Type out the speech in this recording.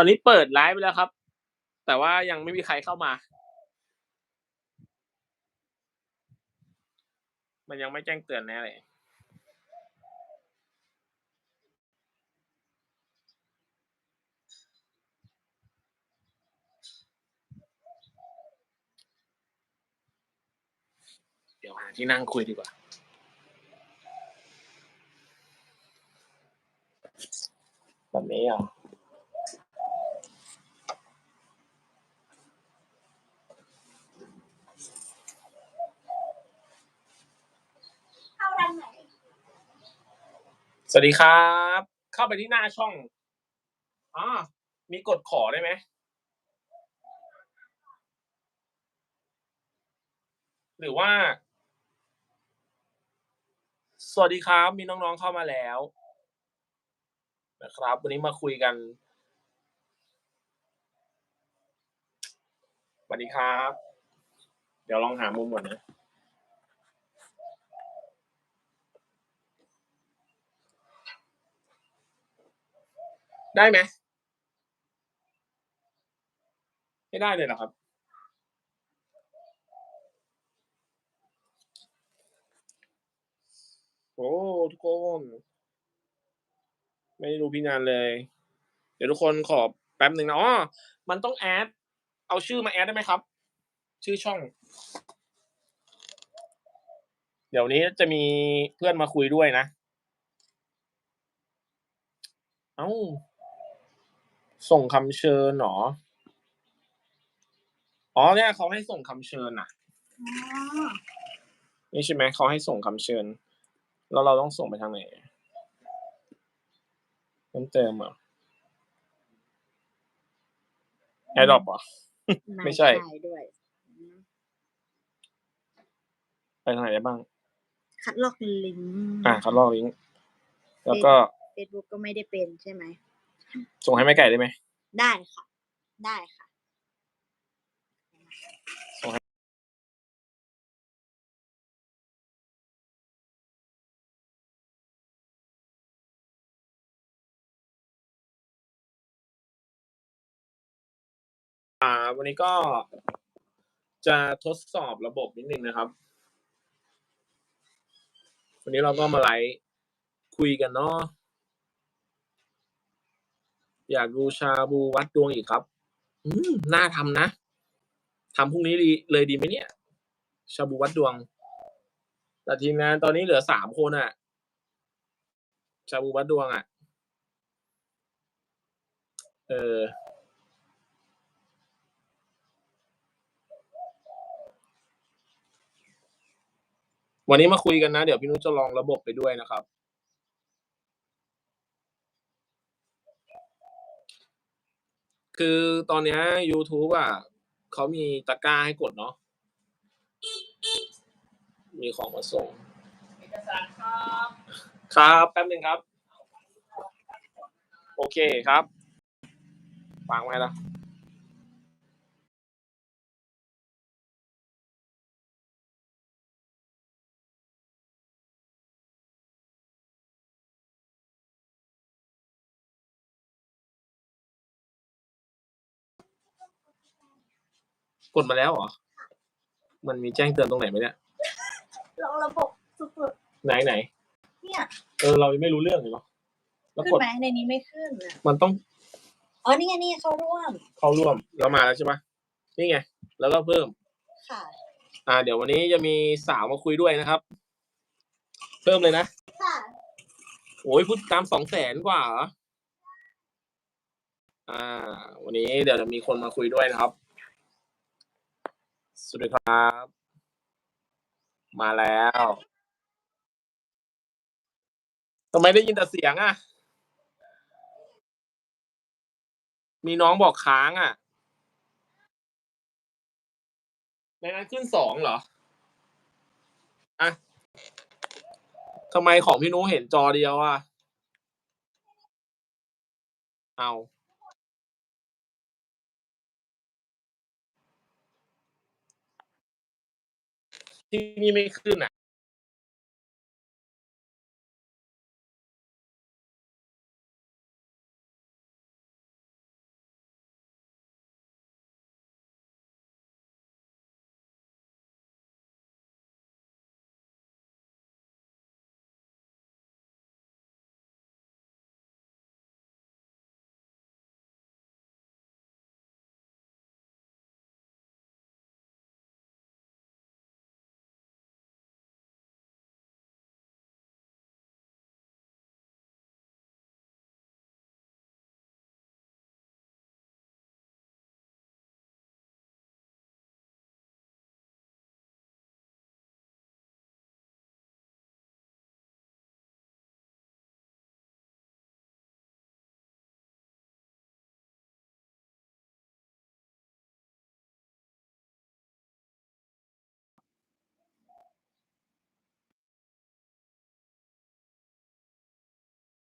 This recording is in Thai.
อนนี้เปิดไลฟ์ไปแล้วครับ แต่ว่ายังไม่มีใครเข้ามา มันยังไม่แจ้งเตือนแน่เลยเดี๋ยวหาที่นั่งคุยดีกว่า แบบนี้อะ เข้าทางไหน สวัสดีครับ เข้าไปที่หน้าช่องอ่ามีกดขอได้ไหม หรือว่า สวัสดีครับ มีน้องๆเข้ามาแล้วนะครับ วันนี้มาคุยกันสวัสดีครับ เดี๋ยวลองหามุมก่อนนะ ได้ไหมไม่ได้เลยเหรอครับ โอ้ทุกคนไม่ได้พี่งานเลย เดี๋ยวทุกคนขอแป๊บหนึ่งนะอ๋อมันต้องแอด เอาชื่อมาแอดได้ไหมครับ ชื่อช่อง เดี๋ยวนี้จะมีเพื่อนมาคุยด้วยนะ เอ้า ส่งคำเชิญเหรอ อ๋อเนี่ยเขาให้ส่งคำเชิญอะอ๋อนี่ใช่ไหมเขาให้ส่งคำเชิญ แล้วเราต้องส่งไปทางไหนเพิ่มเติมเหรอแอดดอปเหรอไม่ใช่ด้วยอืมไปทางไหนได้บ้าง คัดลอกลิงก์อ่าคัดลอกลิงก์แล้วก็เฟซบุ๊กก็ไม่ได้เป็นใช่ไหม ส่งให้แม่ไก่ได้ไหม ได้ค่ะ ได้ค่ะ อ่า วันนี้ก็จะทดสอบระบบนิดนึงนะครับ วันนี้เราก็มาไลฟ์คุยกันเนาะ อยากดูชาบูวัดดวงอีกครับ อืมน่าทำนะทำพรุ่งนี้ดีเลยดีไหมเนี่ย ชาบูวัดดวง แต่ทีมงานตอนนี้เหลือสามคนอะชาบูวัดดวงอะเออวันนี้มาคุยกันนะ เดี๋ยวพี่นุชจะลองระบบไปด้วยนะครับ คือตอนเนี้ย YouTube อะเขามีตะกร้าให้กดเนาะมีของมาส่ง เอกสารครับครับแป๊บหนึ่งครับ โอเคครับฟังไว้แล้ว กดมาแล้วเหรอ มันมีแจ้งเตือนตรงไหนไหมเนี่ย ลองระบบสุดไหนไหน ๆเนี่ย เออเรายังไม่รู้เรื่องเลยเนาะแล้วขึ้กนดไหมในนี้ไม่ขึ้นอะมันต้องอ๋อนี่ไงนี่ไงเขาร่วมเข้าร่วมแล้วมาแล้วใช่ปะนี่ไง แล้วก็เพิ่ม ค่ะอ่า เดี๋ยววันนี้จะมีสาวมาคุยด้วยนะครับ เพิ่มเลยนะ ค่ะโอ้ยพูดตามสองแสนกว่าเหรออ่า วันนี้เดี๋ยวจะมีคนมาคุยด้วยนะครับ สวัสดีครับ มาแล้วทำไมได้ยินแต่เสียงอะ มีน้องบอกค้างอะ ในนั้นขึ้นสองเหรอ อะทำไมของพี่นุ้เห็นจอเดียวอะ เอา ที่นี่ไม่ขึ้นอะ